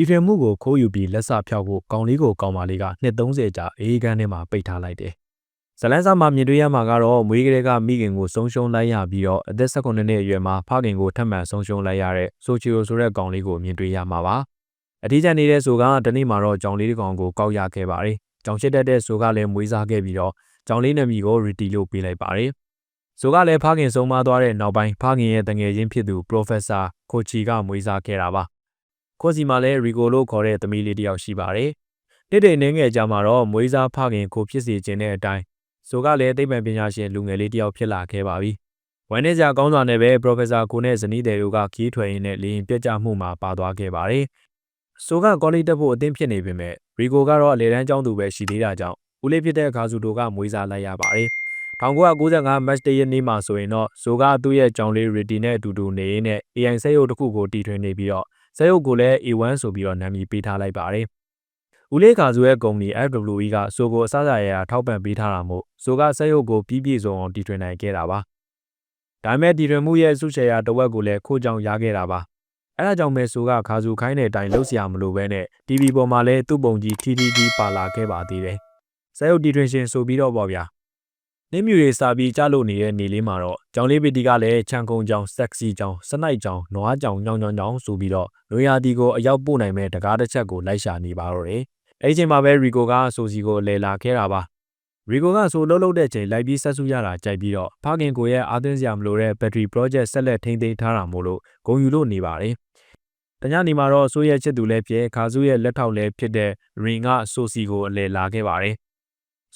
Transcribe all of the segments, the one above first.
တီထွင်မှုကိုခိုးယူပြီးလက်စဖျောက်ဖို့ကောင်လေးကိုကောင်မလေးကနှစ်30ကြာအေးကန်းထဲမှာပိတ်ထားလိုက်တယ်။ဇလန်းစာမှာမြင်တွေ့ရမှာကတော့မွေးကလေးကမိခင်ကိုဆုံးရှုံးလိုက်ရပြီးတော့အသက်18နှစ်အရွယ်မှာဖခင်ကိုထပ်မံဆုံးရှုံးလိုက်ရတဲ့ဆိုချီယိုဆိုတဲ့ကောင်လေးကိုမြင်တွေ့ရမှာပါ။အထီးကျန်နေတဲ့ဆိုကတနေ့မှာတော့ကြောင်လေးတစ်ကောင်ကိုကောက်ရခဲ့ပါတယ်။ကြောင်ချစ်တတ်တဲ့ဆိုကလည်းမွေးစားခဲ့ပြီးတော့ကြောင်လေးနာမည်ကိုရီတီလို့ပေးလိုက်ပါတယ်။ဆိုကလည်းဖခင်ဆုံးမသွားတဲ့နောက်ပိုင်းဖခင်ရဲ့တငယ်ချင်းဖြစ်သူ Professor ကိုချီကမွေးစားခဲ့တာပါ။ ကိုစီမှာလည်းရီကိုလို့ခေါ်တဲ့သမီးလေးတစ်ယောက်ရှိပါတယ်။တစ်တိမ်နေငယ်ကြမှာတော့မွေးစားဖခင်ကိုဖြစ်စီခြင်းတဲ့အတိုင်းဆိုကလည်းသိပ္ပံပညာရှင်လူငယ်လေးတစ်ယောက်ဖြစ်လာခဲ့ပါပြီ။ဝမ်းနေကြကောင်းစွာနဲ့ပဲ Professor ကိုနဲ့ဇနီးတယ်တို့ကခီးထွယ်ရင်းနဲ့လေရင်ပြက်ကြမှုမှာပါသွားခဲ့ပါတယ်။ဆိုကကောလိတက်ဖို့အသင့်ဖြစ်နေပေမဲ့ရီကိုကတော့အလေတန်းကျောင်းသူပဲရှိသေးတာကြောင့်ဦးလေးဖြစ်တဲ့ခါစုတို့ကမွေးစားလိုက်ရပါတယ်။1995 match တရက်နေ့မှာဆိုရင်တော့ဆိုကသူ့ရဲ့ကြောင်လေး Ready နဲ့အတူတူနေရင်းနဲ့ AI စက်ရုပ်တစ်ခုကိုတီထွင်နေပြီးတော့ စက်ရုပ်ကိုလည်း A1 ဆိုပြီးတော့နာမည်ပေးထားလိုက်ပါတယ်။ဦးလေးခါစုရဲ့ကုမ္ပဏီ FWE ကဆိုကိုအစစအရာထောက်ပံ့ပေးထားတာမို့ဆိုကစက်ရုပ်ကိုပြီးပြည့်စုံအောင်တီထွင်နိုင်ခဲ့တာပါ။ဒါမဲ့တီထွင်မှုရဲ့စုရှယ်ယာတဝက်ကိုလည်းခိုးကြောင်ရခဲ့တာပါ။အဲဒါကြောင့်ပဲဆိုကခါစုခိုင်းတဲ့အတိုင်းလှုပ်ရှားမလို့ပဲနဲ့ TV ပေါ်မှာလည်းသူ့ပုံကြီးထီထီတီပါလာခဲ့ပါသေးတယ်။စက်ရုပ်တီထွင်ရှင်ဆိုပြီးတော့ပေါ့ဗျာ။ နင်းမြူတွေစာပြီးကြလို့နေတဲ့နေလေးမှာတော့ကြောင်လေးပီတီကလည်းခြံကုံကြောင်ဆက်စီကြောင်စနိုက်ကြောင်နွားကြောင်ညောင်ညောင်ကြောင်ဆိုပြီးတော့လွေယာတီကိုအရောက်ပို့နိုင်မဲ့တကားတစ်ချက်ကိုလိုက်ရှာနေပါတော့တယ်။အဲဒီချိန်မှာပဲရီကိုကဆိုစီကိုလဲလာခဲ့တာပါ။ရီကိုကဆိုလှုပ်လှုပ်တဲ့ချိန်လိုက်ပြီးဆက်စုရတာကြိုက်ပြီးတော့ဖခင်ကိုရဲ့အာသွင်းစရာမလိုတဲ့ battery project ဆက်လက်ထိန်းသိမ်းထားတာမို့လို့ဂုံယူလို့နေပါတယ်။တညနေမှာတော့ဆိုရဲ့ချစ်သူလည်းဖြစ်ခါစုရဲ့လက်ထောက်လည်းဖြစ်တဲ့ရင်ကဆိုစီကိုအလဲလာခဲ့ပါတယ်။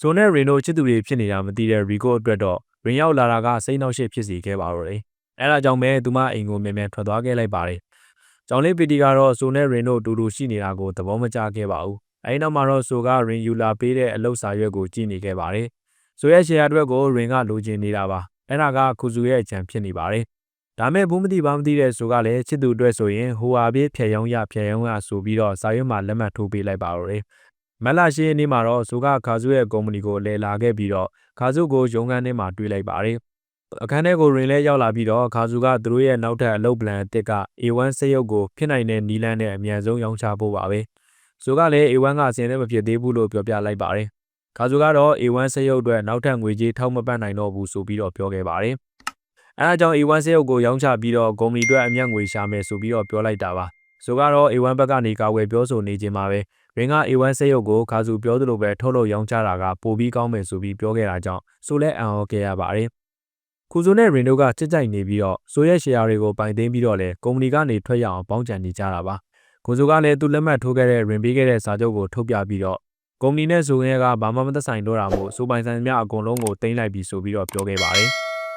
ဆိုနဲ့ရင်တို့ချစ်သူတွေဖြစ်နေတာမသိတဲ့ရီကိုအတွက်တော့ရင်ရောက်လာတာကစိတ်နှောက်ရှက်ဖြစ်စေခဲ့ပါတော့တယ်။အဲဒါကြောင့်ပဲသူမအိမ်ကိုမြန်မြန်ထွက်သွားခဲ့လိုက်ပါတယ်။ကျောင်းလေးပီတီကတော့ဆိုနဲ့ရင်တို့တူတူရှိနေတာကိုသဘောမကျခဲ့ပါဘူး။အဲဒီနောက်မှာတော့ဆိုကရင်ယူလာပေးတဲ့အလုပ်စာရွက်ကိုကြည့်နေခဲ့ပါတယ်။ဆိုရဲ့ရှယ်ယာအတွက်ကိုရင်ကလိုချင်နေတာပါ။အဲဒါကခုစုရဲ့အကြံဖြစ်နေပါတယ်။ဒါမဲ့ဘူးမသိပါမသိတဲ့ဆိုကလည်းချစ်သူအတွက်ဆိုရင်ဟိုဟာပြေးဖြယ်ရောင်းရဖြယ်ရောင်းရဆိုပြီးတော့စာရွက်မှာလက်မှတ်ထိုးပေးလိုက်ပါတော့တယ်။ မက်လာရှိနေ့မှာတော့ဆိုကခါစုရဲ့ကုမ္ပဏီကိုလဲလာခဲ့ပြီးတော့ခါစုကိုရုံးခန်းထဲမှာတွေ့လိုက်ပါတယ်။အခန်းထဲကိုရင်လဲရောက်လာပြီးတော့ခါစုကသူတို့ရဲ့နောက်ထပ်အလုပ်ပလန်အစ်စ်က A1 စက်ရုပ်ကိုဖြစ်နိုင်တဲ့နီလန်းနဲ့အမြန်ဆုံးရောင်းချဖို့ပါပဲ။ဆိုကလည်း A1 ကအစင်နဲ့မဖြစ်သေးဘူးလို့ပြောပြလိုက်ပါတယ်။ခါစုကတော့ A1 စက်ရုပ်အတွက်နောက်ထပ်ငွေကြေးထောက်မပံ့နိုင်တော့ဘူးဆိုပြီးတော့ပြောခဲ့ပါတယ်။အဲဒါကြောင့် A1 စက်ရုပ်ကိုရောင်းချပြီးတော့ကုမ္ပဏီအတွက်အမြတ်ငွေရှာမယ်ဆိုပြီးတော့ပြောလိုက်တာပါ။ ဆိုကတော့ A1 ဘက်ကနေကာဝယ်ပြောဆိုနေခြင်းမှာပဲရင်က A1 စက်ရုပ်ကိုခါစုပြောသလိုပဲထုတ်လုပ်ရောင်းချတာကပိုပြီးကောင်းမယ်ဆိုပြီးပြောခဲ့တာကြောင့်ဆိုလဲအံ့ဩခဲ့ရပါတယ်။ခုဆိုနဲ့ရင်တို့ကချစ်ကြိုက်နေပြီးတော့ဆိုရဲ့ရှယ်ယာတွေကိုပိုင်သိမ်းပြီးတော့လဲကုမ္ပဏီကနေထွက်ရအောင်ပေါင်းကြံနေကြတာပါ။ကိုစုကလည်းသူလက်မှတ်ထိုးခဲ့တဲ့ရင်ပေးခဲ့တဲ့စာချုပ်ကိုထုတ်ပြပြီးတော့ကုမ္ပဏီနဲ့ဆိုရင်ကဘာမှမသက်ဆိုင်တော့တာမို့စူပိုင်ဆိုင်များအကုန်လုံးကိုတင်လိုက်ပြီးဆိုပြီးတော့ပြောခဲ့ပါတယ်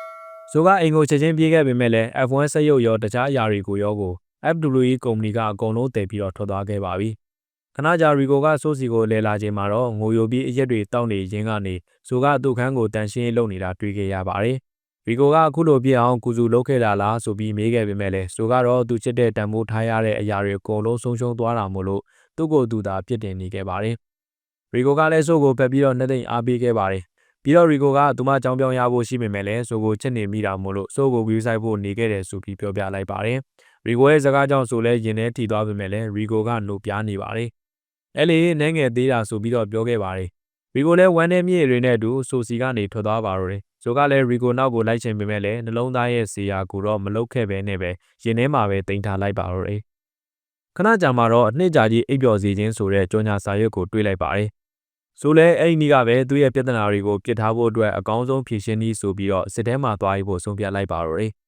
။ဆိုကအိမ်ကိုချက်ချင်းပြေးခဲ့ပေမဲ့လည်း F1 စက်ရုပ်ရောတခြားအရာတွေကိုရောကို FWE ကုမ္ပဏီကအကုန်လုံးတည်ပြီးတော့ထွက်သွားခဲ့ပါပြီ။ခဏကြာရီကိုကဆိုးစီကိုလဲလာခြင်းမှာတော့ငိုယိုပြီးအရက်တွေတောက်နေရင်းကနေဆိုကသူ့ခန်းကိုတန်ရှင်းလုပ်နေတာတွေ့ခဲ့ရပါတယ်။ရီကိုကအခုလိုပြစ်အောင်ကုစုလုပ်ခဲ့တာလားဆိုပြီးမေးခဲ့ပေမဲ့လည်းဆိုကတော့သူချစ်တဲ့တန်ဖိုးထားရတဲ့အရာတွေအကုန်လုံးဆုံးရှုံးသွားတာမို့လို့သူ့ကိုယ်သူသာပြစ်တင်နေခဲ့ပါတယ်။ရီကိုကလည်းဆိုးကိုဖက်ပြီးတော့နှက်သိမ့်အားပေးခဲ့ပါတယ်။ပြီးတော့ရီကိုကသူမကြောင်းပြောင်းရဖို့ရှိပေမဲ့လည်းဆိုကိုချစ်နေမိတာမို့လို့ဆိုးကိုဝီဆိုင်ဖို့နေခဲ့တယ်ဆိုပြီးပြောပြလိုက်ပါတယ်။ ရီကိုရဲ့စကားကြောင့်ဆိုလဲရင်ထဲထိသွားပေမဲ့လည်းရီကိုကနှုတ်ပြားနေပါတယ်။အဲလေနှဲငယ်သေးတာဆိုပြီးတော့ပြောခဲ့ပါတယ်။ရီကိုလည်းဝမ်းထဲမြေတွေနဲ့အတူဆိုစီကနေထွက်သွားပါတော့တယ်။ဆိုကလည်းရီကိုနောက်ကိုလိုက်ချင်ပေမဲ့လည်းနှလုံးသားရဲ့ဇေယျကိုတော့မလုတ်ခဲ့ပဲနဲ့ပဲရင်ထဲမှာပဲတင်ထားလိုက်ပါတော့တယ်။ခဏကြာမှတော့အနှစ်ကြာကြီးအိပ်ပျော်စေခြင်းဆိုတဲ့ကြောညာစာရွက်ကိုတွေးလိုက်ပါတယ်။ဆိုလဲအဲ့ဒီနေ့ကပဲသူ့ရဲ့ပြဿနာတွေကိုပြစ်ထားဖို့အတွက်အကောင်းဆုံးဖြေရှင်းနည်းဆိုပြီးတော့စစ်ထဲမှာသွားပြီးဖို့ဆုံးဖြတ်လိုက်ပါတော့တယ်။။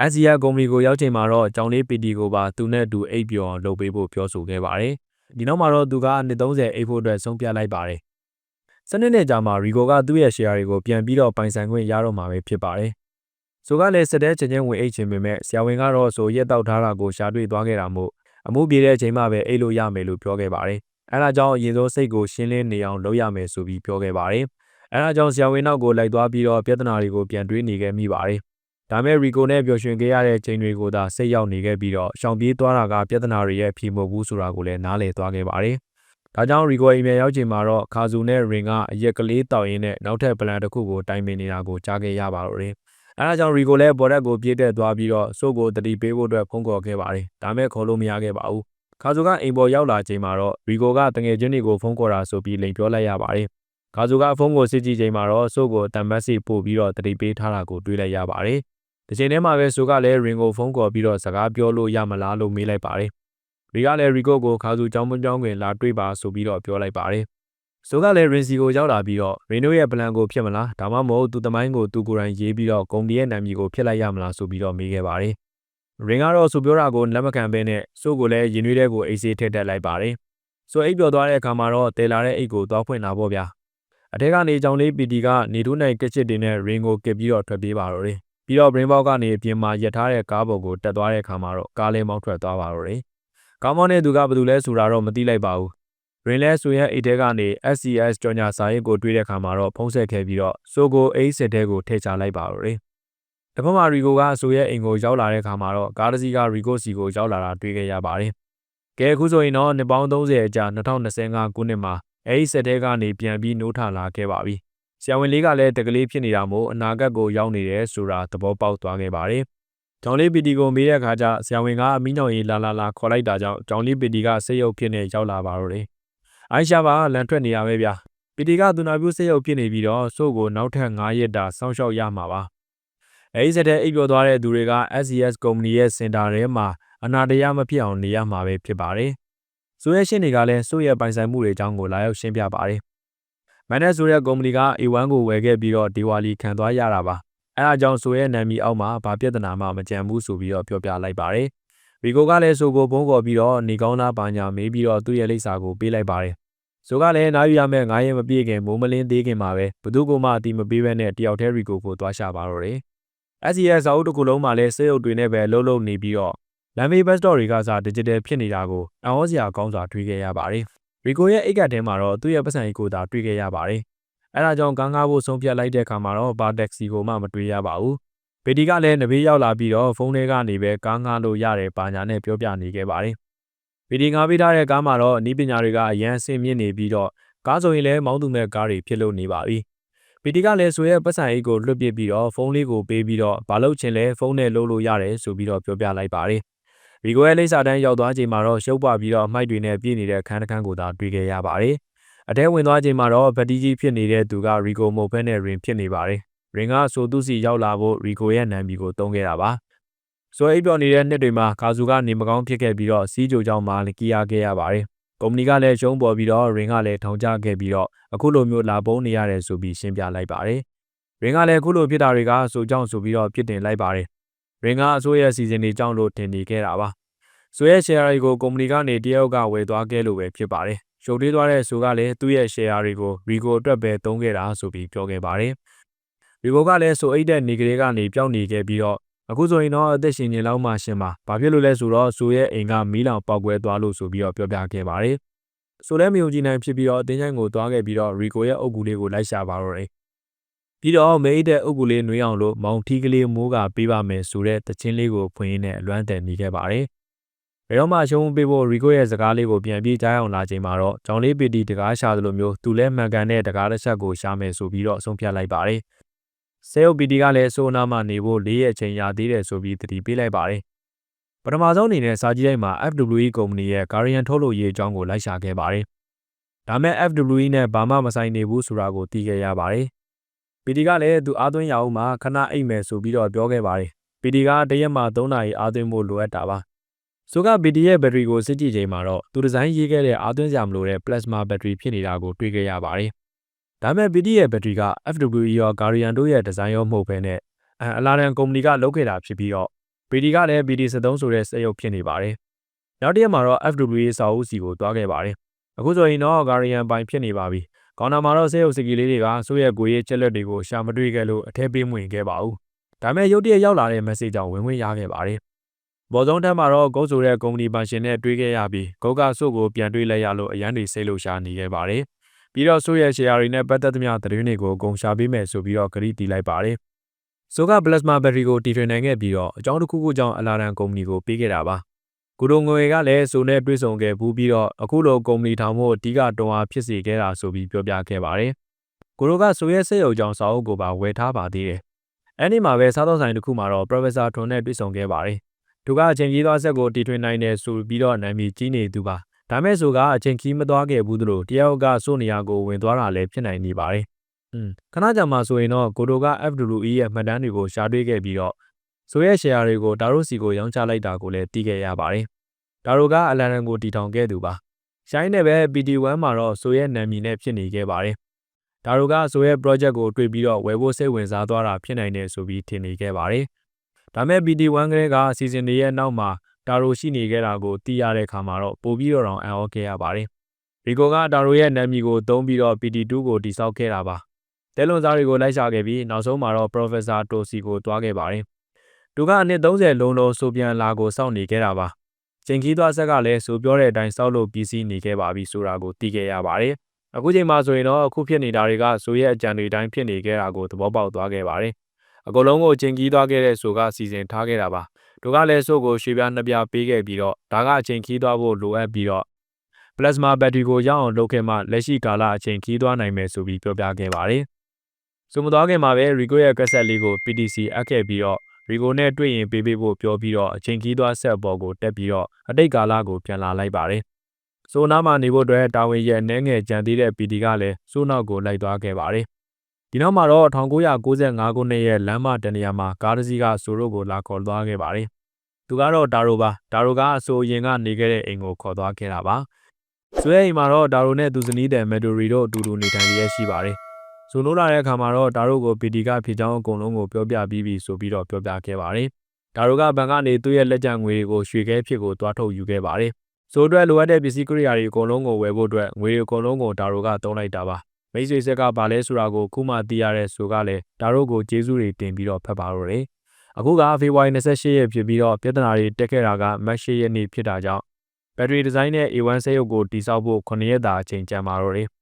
SCR ကုမ္ပဏီကိုရောက်ချိန်မှာတော့ကျောင်းလေး PT ကိုပါသူနဲ့အတူအိပ်ပျော်လုပ်ပေးဖို့ပြောဆိုခဲ့ပါတယ်။ဒီနောက်မှာတော့သူကနှစ်30အိပ်ဖို့အတွက်ဆုံးဖြတ်လိုက်ပါတယ်။စနစ်နဲ့ကြာမှာရီကိုကသူ့ရဲ့ share တွေကိုပြန်ပြီးတော့ပိုင်ဆိုင်ခွင့်ရတော့မှာပဲဖြစ်ပါတယ်။ဆိုကလည်းစတဲ့ချင်းချင်းဝင်အိတ်ချင်ပေမဲ့ဆရာဝန်ကတော့ဆိုရက်တောက်ထားတာကိုရှာတွေ့သွားခဲ့တာမို့အမှုပြေတဲ့အချိန်မှပဲအိတ်လို့ရမယ်လို့ပြောခဲ့ပါတယ်။အဲဒါကြောင့်အရင်ဆုံးစိတ်ကိုရှင်းလင်းနေအောင်လုပ်ရမယ်ဆိုပြီးပြောခဲ့ပါတယ်။အဲဒါကြောင့်ဆရာဝန်နောက်ကိုလိုက်သွားပြီးတော့ပြဿနာတွေကိုပြန်တွေးနေခဲ့မိပါတယ် ဒါမဲ့ရီကိုနဲ့ပျော်ရွှင်ခဲ့ရတဲ့ချိန်တွေကိုသာစိတ်ရောက်နေခဲ့ပြီးတော့ရှောင်ပြေးသွားတာကပြဿနာတွေရဲ့အဖြေမဟုတ်ဘူးဆိုတာကိုလည်းနားလည်သွားခဲ့ပါတယ်။ဒါကြောင့်ရီကိုအိမ်ပြန်ရောက်ချိန်မှာတော့ခါဇူနဲ့ရင်ကအရက်ကလေးတောက်ရင်းနဲ့နောက်ထပ်ပလန်တစ်ခုကိုတိုင်ပင်နေတာကိုကြားခဲ့ရပါတော့တယ်။အဲဒါကြောင့်ရီကိုလည်းဘော်ရက်ကိုပြေးတက်သွားပြီးတော့စိုးကိုတတိပေးဖို့အတွက်ဖုန်းခေါ်ခဲ့ပါတယ်။ဒါမဲ့ခေါ်လို့မရခဲ့ပါဘူး။ခါဇိုကအိမ်ပေါ်ရောက်လာချိန်မှာတော့ရီကိုကတငယ်ချင်းတွေကိုဖုန်းခေါ်တာဆိုပြီးလိန်ပြောလိုက်ရပါတယ်ခါဇိုကဖုန်းကိုစစ်ကြည့်ချိန်မှာတော့ဆိုကိုတမ်မတ်စီပို့ပြီးတော့တတိပေးထားတာကိုတွေ့လိုက်ရပါတယ် ဒီချိန်ထဲမှာပဲဆိုကလည်းရင်ကိုဖုန်းခေါ်ပြီးတော့စကားပြောလို့ရမလားလို့မေးလိုက်ပါတယ် ရီကလည်းရီကိုကိုခါဇိုကြောင်းမကြောင်းတွင်လာတွေ့ပါဆိုပြီးတော့ပြောလိုက်ပါတယ်ဆိုကလည်းရင်စီကိုရောက်လာပြီးတော့ရင်တို့ရဲ့ပလန်ကိုဖြစ်မလားဒါမှမဟုတ်သူသမိုင်းကိုသူကိုယ်တိုင်ရေးပြီးတော့ဂုံဒီရဲ့နာမည်ကိုဖြစ်လိုက်ရမလားဆိုပြီးတော့မေးခဲ့ပါတယ်ရင်ကတော့ဆိုပြောတာကိုလက်မခံဘဲနဲ့ဆိုကိုလည်းရင်နွေးတဲ့ကိုအိတ်ဆေးထည့်တက်လိုက်ပါတယ်ဆိုအိတ်ပြော်သွားတဲ့အခါမှာတော့တဲလာတဲ့အိတ်ကိုသွားဖွင့်လာပေါ့ဗျာအထက်ကနေကြောင်လေးပီတီကနေထူးနိုင်ကက်ချစ်တင်နဲ့ရင်ကိုကစ်ပြီးတော့ထွက်ပြေးပါတော့တယ် ပြီးတော့ brain box ကနေအပြင်မှာရက်ထားတဲ့ကားပေါ်ကိုတက်သွားတဲ့အခါမှာတော့ကားလေးမောင်းထွက်သွားပါတော့တယ်ကားမောင်းတဲ့သူကဘယ်သူလဲဆိုတာတော့မသိလိုက်ပါဘူးရင်လဲဆိုရဲ့အိတ်ထဲကနေ SCS ကြော်ညာစာရေးကိုတွေ့တဲ့အခါမှာတော့ဖုံးဆက်ခဲ့ပြီးတော့ဆိုကိုအိတ်စစ်တဲကိုထည့်ချလိုက်ပါတော့တယ်တပတ်မှာရီကိုကအဆိုရဲ့အိမ်ကိုရောက်လာတဲ့အခါမှာတော့ကားတစ်စီးကရီကိုစီကိုရောက်လာတာတွေ့ခဲ့ရပါတယ်။ကဲအခုဆိုရင်တော့နှစ်ပေါင်း30အကြာ2025ခုနှစ်မှာအဲဒီဆက်တဲကနေပြန်ပြီးနိုးထလာခဲ့ပါပြီ။ ဆရာဝန်လေးကလည်းတကလေးဖြစ်နေတာမို့အနာဂတ်ကိုရောက်နေတယ်ဆိုတာသဘောပေါက်သွားခဲ့ပါတယ်။ကျောင်းလေးပီတီကိုမေးတဲ့အခါကျဆရာဝန်ကအမီးညောင်ရီလာလာလာခေါ်လိုက်တာကြောင့်ကျောင်းလေးပီတီကစိတ်ရုပ်ဖြစ်နေရောက်လာပါတော့တယ်။အိုင်ရှာပါလန်ထွက်နေရပဲဗျာ။ပီတီကသူနာပြုစိတ်ရုပ်ဖြစ်နေပြီးတော့စိုးကိုနောက်ထပ်9ရက်တာစောင့်ရှောက်ရမှာပါ။အဲဒီစက်တဲ့အိပ်ပျော်သွားတဲ့သူတွေက SCS ကုမ္ပဏီရဲ့စင်တာထဲမှာအနာတရားမဖြစ်အောင်နေရမှာပဲဖြစ်ပါတယ်။ဆိုရဲရှင်းတွေကလည်းစိုးရဲပိုင်ဆိုင်မှုတွေအကြောင်းကိုလာရောက်ရှင်းပြပါတယ်။ မန်နက်ဆိုရဲကုမ္ပဏီက A1 ကိုဝယ်ခဲ့ပြီးတော့ဒီဝါလီခံသွားရတာပါ။အဲအကြောင်းဆိုရဲနာမည်အောက်မှာဘာပြဿနာမှမကြံဘူးဆိုပြီးတော့ပြောပြလိုက်ပါတယ်။ဗီကိုကလည်းဆိုကိုဘုံကော်ပြီးတော့နေကောင်းသားပါညာမေးပြီးတော့သူ့ရဲ့လိပ်စာကိုပေးလိုက်ပါတယ်။ဆိုကလည်းနားယူရမဲ့ငါးရက်မပြည့်ခင်မိုးမလင်းသေးခင်မှာပဲဘသူကမှအတိမပေးဘဲနဲ့တယောက်တည်းရီကိုကိုသွားရှာပါတော့တယ်။ SES စာအုပ်တစ်ခုလုံးမှာလည်းစေရုပ်တွေနဲ့ပဲလှုပ်လှုပ်နေပြီးတော့ Landway Bus Store တွေကစား digital ဖြစ်နေတာကိုအံ့ဩစရာကောင်းစွာတွေ့ခဲ့ရပါတယ်။ Rico ရဲ့အိတ်ကတ်ထဲမှာတော့သူ့ရဲ့ပတ်စံအိတ်ကိုသာတွေ့ခဲ့ရပါတယ်။အဲဒါကြောင့်ကားငားဖို့ဆုံးဖြတ်လိုက်တဲ့အခါမှာတော့ဘာတက်ဆီကိုမှမတွေ့ရပါဘူး။ဗီဒီကလည်းနဘေးရောက်လာပြီးတော့ဖုန်းထဲကနေပဲကားငားလို့ရတယ်ပါညာနဲ့ပြောပြနေခဲ့ပါတယ်။ဗီဒီငားပေးထားတဲ့ကားမှာတော့နီးပညာတွေကအရန်ဆင်မြင့်နေပြီးတော့ကားဆိုရင်လည်းမောင်းသူမဲ့ကားတွေဖြစ်လို့နေပါပြီ။ပီတီကလည်းဆိုရဲပတ်စံအိတ်ကိုလွှတ်ပစ်ပြီးတော့ဖုန်းလေးကိုပေးပြီးတော့ဘာလို့ချင်လဲဖုန်းနဲ့လုပ်လို့ရတယ်ဆိုပြီးတော့ပြောပြလိုက်ပါတယ်။ ရီကိုရဲ့လိပ်စာတန်းရောက်သွားချိန်မှာတော့ရှုပ်ပွားပြီးတော့အမိုက်တွေနဲ့ပြည့်နေတဲ့ခန်းတစ်ခန်းကိုသာတွေ့ခဲ့ရပါတယ်။အထဲဝင်သွားချိန်မှာတော့ဗတီကြီးဖြစ်နေတဲ့သူကရီကိုမုတ်ဖက်နဲ့ရင်ဖြစ်နေပါတယ်။ရင်ကဆိုသူစီရောက်လာဖို့ရီကိုရဲ့နာမည်ကိုတုံးခဲ့တာပါ။ဆိုအိပ်ပျော်နေတဲ့နှစ်တွေမှာကာဇူကနေမကောင်းဖြစ်ခဲ့ပြီးတော့စီးကြိုကြောင့်မှလကီးရခဲ့ရပါတယ်ကုမ္ပဏီကလည်းရှုံးပေါ်ပြီးတော့ရင်ကလည်းထောင်ချခဲ့ပြီးတော့အခုလိုမျိုးလာပုံးနေရတယ်ဆိုပြီးရှင်းပြလိုက်ပါတယ်။ရင်ကလည်းအခုလိုဖြစ်တာတွေကဆိုကြောင့်ဆိုပြီးတော့ပြစ်တင်လိုက်ပါတယ်။ ရင်ကအစိုးရအစီအစဉ်တွေကြောင့်လို့ထင်နေခဲ့တာပါ။ဆိုရဲ share တွေကိုကုမ္ပဏီကနေတရုတ်ကဝယ်သွားခဲ့လို့ပဲဖြစ်ပါတယ်။ရှုပ်သေးသွားတဲ့ဆိုကလည်းသူ့ရဲ့ share တွေကို Rigo အတွက်ပဲသုံးခဲ့တာဆိုပြီးပြောခဲ့ပါတယ်။ Rigo ကလည်းဆိုအိတ်တဲ့နေကလေးကနေပျောက်နေခဲ့ပြီးတော့အခုဆိုရင်တော့အသက်ရှင်နေလောက်မှရှင်ပါ။ဘာဖြစ်လို့လဲဆိုတော့ဆိုရဲ့အိမ်ကမီးလောင်ပောက်ကွဲသွားလို့ဆိုပြီးတော့ပြောပြခဲ့ပါတယ်။ဆိုလဲမယုံကြည်နိုင်ဖြစ်ပြီးတော့အတင်းချိုင်းကိုသွားခဲ့ပြီးတော့ရီကိုရဲ့အုပ်ကူလေးကိုလိုက်ရှာပါတော့တယ်။ ပြီးတော့မေးတဲ့အုပ်ကူလေးနှွေးအောင်လို့မောင်ထီးကလေးမိုးကပေးပါမယ်ဆိုတဲ့တခြင်းလေးကိုဖွင့်ရင်းနဲ့အလွမ်းတန်နေခဲ့ပါတယ်။ဘယ်တော့မှရှုံးပေးဖို့ရီကိုရဲ့စကားလေးကိုပြန်ပြေးကြားအောင်လာချိန်မှာတော့ကြောင်လေးပီတီတကားရှာသလိုမျိုးသူလဲမှန်ကန်တဲ့တကားတစ်ချက်ကိုရှာမယ်ဆိုပြီးတော့ဆုံးဖြတ်လိုက်ပါတယ်။ဆဲယုတ်ပီတီကလည်းဆိုနာမှနေဖို့၄ရက်ချိန်ရသေးတယ်ဆိုပြီးတတိပေးလိုက်ပါတယ်။ပထမဆုံးအနေနဲ့စာကြည့်တိုင်းမှာ FWE ကုမ္ပဏီရဲ့ Guardian ထုတ်လုပ်ရေးအကြောင်းကိုလိုက်ရှာခဲ့ပါတယ်။ဒါမဲ့ FWE နဲ့ဘာမှမဆိုင်နေဘူးဆိုတာကိုသိခဲ့ရပါတယ်။ ပီတီကလည်းသူအားသွင်းရအောင်မှခဏအိတ်မယ်ဆိုပြီးတော့ပြောခဲ့ပါတယ်။ပီတီကတရက်မှ3နာရီအားသွင်းဖို့လိုအပ်တာပါ။ဆိုကပီတီရဲ့ဘက်ထရီကိုစစ်ကြည့်ချိန်မှာတော့သူဒီဇိုင်းရေးခဲ့တဲ့အားသွင်းစရာမလိုတဲ့ plasma ဘက်ထရီဖြစ်နေတာကိုတွေ့ခဲ့ရပါတယ်ဒါပေမဲ့ BD ရဲ့ဘက်ထရီက FWE ရော Guardian တို့ရဲ့ဒီဇိုင်းရောမဟုတ်ဘဲနဲ့အလာဒန်ကုမ္ပဏီကလုပ်ခဲ့တာဖြစ်ပြီးတော့ BD ကလည်း BD 73ဆိုတဲ့စက်ရုပ်ဖြစ်နေပါတယ်။နောက်တစ်ရက်မှာတော့ FWE စာအုပ်စီကိုတွားခဲ့ပါတယ်။အခုဆိုရင်တော့ Guardian ပိုင်ဖြစ်နေပါပြီ။ ကောင်းတာမှာတော့စက်ရုပ်စကီလေးတွေကဆိုရဲ့ကိုရဲ့ချက်လက်တွေကိုရှာမတွေ့ခဲ့လို့အထက်ပေးမဝင်ခဲ့ပါဘူး။ဒါပေမဲ့ရုတ်တရက်ရောက်လာတဲ့ message ကြောင့်ဝင်ဝင်ရခဲ့ပါတယ်။ဘော်ဆုံးထက်မှာတော့ဂုတ်ဆိုတဲ့ကုမ္ပဏီပိုင်ရှင်နဲ့တွေ့ခဲ့ရပြီးဂုတ်ကဆုတ်ကိုပြန်တွေ့လိုက်ရလို့အရန်တွေစိတ်လို့ရှာနေခဲ့ပါတယ်။ပြီးတော့ဆိုရဲ့ share တွေနဲ့ပတ်သက်သမျှသတင်းတွေကိုအကုန်ရှာပေးမယ်ဆိုပြီးတော့ကတိတီးလိုက်ပါတယ်။ဆိုက plasma battery ကိုတီထွင်နိုင်ခဲ့ပြီးတော့အကြောင်းတစ်ခုခုကြောင့်အလာဒန်ကုမ္ပဏီကိုပေးခဲ့တာပါ။ ကုဒုံငွေကလည်းဆိုနဲ့တွဲဆုံခဲ့ဘူးပြီးတော့အခုလိုကုမ္ပဏီထောင်ဖို့အဓိကတွန်းအားဖြစ်စေခဲ့တာဆိုပြီးပြောပြခဲ့ပါတယ်။ကိုရိုကဆိုရဲ့စက်ရုံကြောင့်စာအုပ်ကိုပါဝယ်ထားပါသေးတယ်။အဲ့ဒီမှာပဲစားသောက်ဆိုင်တစ်ခုမှာတော့ Professor Tron နဲ့တွေ့ဆုံခဲ့ပါတယ်။သူကအချိန်ကြီးသွားဆက်ကိုတီထွင်နိုင်တယ်ဆိုပြီးတော့နာမည်ကြီးနေသူပါဒါမဲ့ဆိုကအချိန်ကြီးမသွားခဲ့ဘူးသလိုတယောက်ကစိုးနေရကိုဝင်သွားတာလည်းဖြစ်နိုင်နေပါတယ်อืมခဏကြာမှဆိုရင်တော့ကိုတိုက FWE ရဲ့မှတ်တမ်းတွေကိုရှာတွေ့ခဲ့ပြီးတော့ ဆိုရဲ့ share တွေကိုဒါရိုစီကိုရောင်းချလိုက်တာကိုလည်းသိခဲ့ရပါတယ်ဒါရိုကအလန်ရန်ကိုတီထောင်ခဲ့သူပါရှိုင်းနဲ့ပဲ PT1 မှာတော့ဆိုရဲ့နာမည်နဲ့ဖြစ်နေခဲ့ပါတယ်ဒါရိုကဆိုရဲ့ project ကိုတွေ့ပြီးတော့ဝယ်ဖို့စိတ်ဝင်စားသွားတာဖြစ်နိုင်တယ်ဆိုပြီးထင်နေခဲ့ပါတယ်ဒါမဲ့ PT1 ကလေးကစီဇန်တွေရဲ့နောက်မှာတာရိုရှိနေခဲ့တာကိုသိရတဲ့အခါမှာတော့ပိုပြီးတော့အံ့ဩခဲ့ရပါတယ်ရီကိုကတာရိုရဲ့နာမည်ကိုသုံးပြီးတော့ PT2 ကိုတိစောက်ခဲ့တာပါတဲလွန်စားတွေကိုလိုက်ရှာခဲ့ပြီးနောက်ဆုံးမှာတော့ Professor Tosi ကိုတွားခဲ့ပါတယ် သူကအနှစ်30လုံးလုံးဆိုပြန်လာကိုစောင့်နေခဲ့တာပါချိန်ကြီးသွားဆက်ကလည်းဆိုပြောတဲ့အတိုင်းစောက်လို့ပြီးစီးနေခဲ့ပါပြီဆိုတာကိုသိခဲ့ရပါတယ်အခုချိန်မှာဆိုရင်တော့အခုဖြစ်နေတာတွေကဆိုရဲ့အကြံတွေတိုင်းဖြစ်နေခဲ့တာကိုသဘောပေါက်သွားခဲ့ပါတယ်အကုန်လုံးကိုချိန်ကြီးသွားခဲ့တဲ့ဆိုကစီစဉ်ထားခဲ့တာပါတို့ကလည်းဆိုကိုရွှေပြားနှစ်ပြားပေးခဲ့ပြီးတော့ဒါကအချိန်ခီးသွားဖို့လိုအပ်ပြီးတော့ plasma battery ကိုရအောင်လုပ်ခဲ့မှလက်ရှိကာလအချိန်ခီးသွားနိုင်မယ်ဆိုပြီးပြောပြခဲ့ပါတယ်။ဆိုမသွားခင်မှာပဲ Rico ရဲ့ကက်ဆက်လေးကို PTC အပ်ခဲ့ပြီးတော့ Rico နဲ့တွေ့ရင်ပေးပေးဖို့ပြောပြီးတော့အချိန်ခီးသွားဆက်ပေါ်ကိုတက်ပြီးတော့အတိတ်ကာလကိုပြန်လာလိုက်ပါတယ်။ဆိုနားမှာနေဖို့အတွက်တာဝန်ရဲ့နှဲငယ်ကြံသေးတဲ့ PD ကလည်းစိုးနောက်ကိုလိုက်သွားခဲ့ပါတယ်။ဒီနောက်မှာတော့1995ခုနှစ်ရဲ့လမ်းမတနေရာမှာကားတစ်စီးကဆိုရိုကိုလာခေါ်သွားခဲ့ပါတယ်။သူကတော့ဒါရိုပါဒါရိုကအဆိုရင်ကနေခဲ့တဲ့အိမ်ကိုခေါ်သွားခဲ့တာပါ။ဆွဲအိမ်မှာတော့ဒါရိုနဲ့သူဇနီးတဲ့မက်ဒိုရီတို့အတူတူနေထိုင်ရရှိပါတယ်။ ဇိုနိုးလာတဲ့အခါမှာတော့ဒါရိုကိုပီတီကဖြစ်ကြောင်းအကုန်လုံးကိုပြောပြပြီးပြီဆိုပြီးတော့ပြောပြခဲ့ပါတယ်။ဒါရိုကဘန်ကနေသူ့ရဲ့လက်ကျန်ငွေတွေကိုရွှေခဲဖြစ်ကိုတွားထုတ်ယူခဲ့ပါတယ်။ဆိုအတွက်လိုအပ်တဲ့ပစ္စည်းကိရိယာတွေအကုန်လုံးကိုဝယ်ဖို့အတွက်ငွေတွေအကုန်လုံးကိုဒါရိုကသုံးလိုက်တာပါ။မိတ်ဆွေဆက်ကဘာလဲဆိုတာကိုခုမှသိရတဲ့ဆိုကလည်းဒါရိုကိုကျေးဇူးတွေတင်ပြီးတော့ဖတ်ပါတော့တယ်။အခုကဖေဖော်ဝါရီ28ရက်ဖြစ်ပြီးတော့ပြဿနာတွေတက်ခဲ့တာကမတ်8ရက်နေ့ဖြစ်တာကြောင့်ဘက်ထရီဒီဇိုင်းနဲ့ A1 စက်ရုပ်ကိုတိစောက်ဖို့9ရက်တာအချိန်ကျန်ပါတော့တယ်။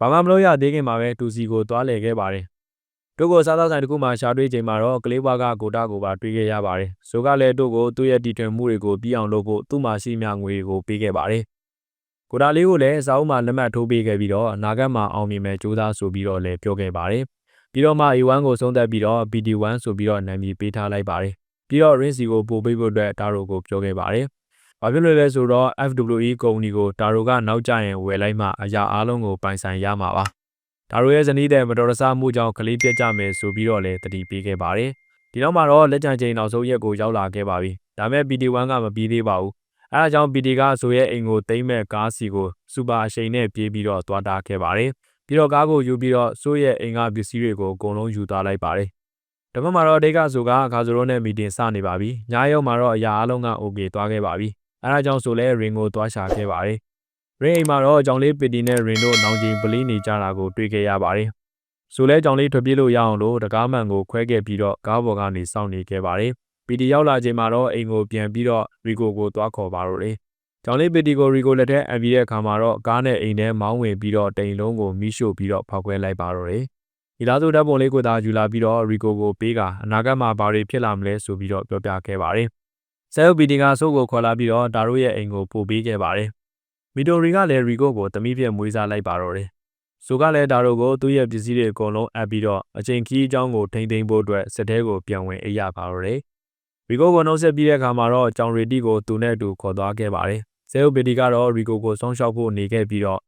ဘာမှမလုပ်ရသေးခင်မှာပဲတူစီကိုသွားလည်ခဲ့ပါတယ်။တို့ကိုစားသောက်ဆိုင်တစ်ခုမှရှာတွေ့ချိန်မှာတော့ကလေးဘွားကကိုတာကိုပါတွေ့ခဲ့ရပါတယ်။ဆိုကလည်းတို့ကိုသူ့ရဲ့တီထွင်မှုတွေကိုပြီးအောင်လုပ်ဖို့သူ့မှာရှိမြငွေကိုပေးခဲ့ပါတယ်။ကိုတာလေးကိုလည်းစာအုပ်မှာလက်မှတ်ထိုးပေးခဲ့ပြီးတော့အနာဂတ်မှာအောင်မြင်မဲ့ကြိုးစားဆိုပြီးတော့လည်းပြောခဲ့ပါတယ်။ပြီးတော့မှ A1 ကိုဆုံးသက်ပြီးတော့ BD1 ဆိုပြီးတော့နာမည်ပေးထားလိုက်ပါတယ်။ပြီးတော့ Rinsi ကိုပို့ပေးဖို့အတွက်ဒါရိုကိုပြောခဲ့ပါတယ်။ ဘာဖြစ်လို့လဲဆိုတော့ FWE ကုမ္ပဏီကိုဒါရိုကနောက်ကျရင်ဝယ်လိုက်မှအရာအလုံးကိုပိုင်ဆိုင်ရမှာပါ။ဒါရိုရဲ့ဇနီးတဲ့မတော်တဆမှုကြောင့်ကလေးပြတ်ကြမယ်ဆိုပြီးတော့လည်းတတိပေးခဲ့ပါတယ်။ဒီနောက်မှာတော့လက်ကျန်ချိန်နောက်ဆုံးရက်ကိုရောက်လာခဲ့ပါပြီ။ဒါမဲ့ PD1 ကမပြီးသေးပါဘူး။အဲဒါကြောင့် PD ကဆိုရဲ့အိမ်ကိုတိမ့်မဲ့ကားစီကိုစူပါအရှိန်နဲ့ပြေးပြီးတော့သွားတာခဲ့ပါတယ်။ပြီးတော့ကားကိုယူပြီးတော့ဆိုရဲ့အိမ်ကပစ္စည်းတွေကိုအကုန်လုံးယူသွားလိုက်ပါတယ်။ဒါမှမတော့ဒိတ်ကဆိုကခါဆိုရိုနဲ့မီတင်စနေပါပြီ။ညရုံမှာတော့အရာအလုံးက OK သွားခဲ့ပါပြီ။ အဲဒါကြောင့်ဆိုလဲရင်ကိုသွားရှာခဲ့ပါတယ်။ရင်အိမ်မှာတော့ကြောင်လေးပီတီနဲ့ရင်တို့နောင်ကျင်ပလီနေကြတာကိုတွေ့ခဲ့ရပါတယ်။ဆိုလဲကြောင်လေးထွက်ပြေးလို့ရအောင်လို့တကားမှန်ကိုခွဲခဲ့ပြီးတော့ကားပေါ်ကနေစောင့်နေခဲ့ပါတယ်။ပီတီရောက်လာချိန်မှာတော့အိမ်ကိုပြန်ပြီးတော့ရီကိုကိုသွားခေါ်ပါတော့တယ်။ကြောင်လေးပီတီကိုရီကိုလက်ထက်အန်ပြီးတဲ့အခါမှာတော့ကားနဲ့အိမ်ထဲမောင်းဝင်ပြီးတော့တိမ်လုံးကိုမိရှို့ပြီးတော့ဖောက်ခွဲလိုက်ပါတော့တယ်။ဒီလားဆိုဓာတ်ပုံလေးကိုသာယူလာပြီးတော့ရီကိုကိုပေးကအနာဂတ်မှာဘာတွေဖြစ်လာမလဲဆိုပြီးတော့ပြောပြခဲ့ပါတယ်။ ဆဲယုပီတီကဆိုးကိုခေါ်လာပြီးတော့ဒါတို့ရဲ့အိမ်ကိုပို့ပေးခဲ့ပါတယ်။မီတိုရီကလည်းရီကိုကိုတမိပြက်မွေးစားလိုက်ပါတော့တယ်။ဆိုကလည်းဒါတို့ကိုသူ့ရဲ့ပစ္စည်းတွေအကုန်လုံးအပ်ပြီးတော့အချိန်ခီးအကြောင်းကိုထိမ့်သိမ်းဖို့အတွက်စက်တဲကိုပြန်ဝင်အိပ်ရပါတော့တယ်။ရီကိုကိုနှုတ်ဆက်ပြီးတဲ့အခါမှာတော့ကြောင်ရီတီကိုသူနဲ့အတူခေါ်သွားခဲ့ပါတယ်။ဆဲယုပီတီကတော့ရီကိုကိုဆုံးရှောက်ဖို့နေခဲ့ပြီးတော့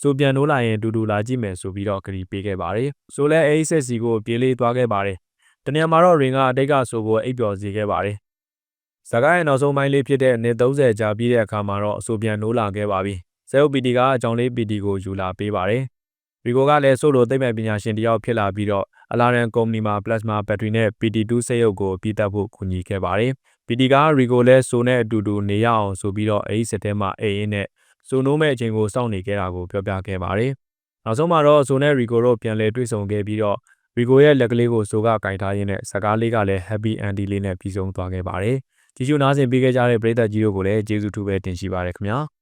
ဆိုပြန်နိုးလာရင်တူတူလာကြည့်မယ်ဆိုပြီးတော့ခရီးပေးခဲ့ပါတယ်။ဆိုလဲအိတ်ဆက်စီကိုပြေးလေးသွားခဲ့ပါတယ်။တနေရာမှာတော့ရင်ကအတိတ်ကဆိုကိုအိပ်ပျော်စေခဲ့ပါတယ်။ ဇာကိုင်းရဲ့နောက်ဆုံးပိုင်းလေးဖြစ်တဲ့နှစ်30ကြာပြီးတဲ့အခါမှာတော့အဆိုပြန်နိုးလာခဲ့ပါပြီ။ဆဲယုပီတီကအကြောင်းလေးပီတီကိုယူလာပေးပါတယ်။ရီကိုကလည်းဆိုလိုသိပ္ပံပညာရှင်တယောက်ဖြစ်လာပြီးတော့အလာရန်ကုမ္ပဏီမှာ plasma battery နဲ့ PT2 စက်ရုပ်ကိုပြီးတက်ဖို့ကူညီခဲ့ပါတယ်။ PT ကရီကိုလည်းဆိုနဲ့အတူတူနေရအောင်ဆိုပြီးတော့အဲ့ဒီစက်ထဲမှာအိမ်ရင်းနဲ့ဆိုနိုးမဲ့အချိန်ကိုစောင့်နေခဲ့တာကိုပြောပြခဲ့ပါတယ်။နောက်ဆုံးမှာတော့ဆိုနဲ့ရီကိုတို့ပြန်လည်တွေ့ဆုံခဲ့ပြီးတော့ရီကိုရဲ့လက်ကလေးကိုဆိုကကင်ထားရင်းနဲ့စကားလေးကလည်း happy andy လေးနဲ့ပြီးဆုံးသွားခဲ့ပါတယ်။ ကြည့်ရှုနားဆင်ပေးခဲ့ကြတဲ့ပရိသတ်ကြီးတို့ကိုလည်းကျေးဇူးထူးပဲတင်ရှိပါရခင်ဗျာ။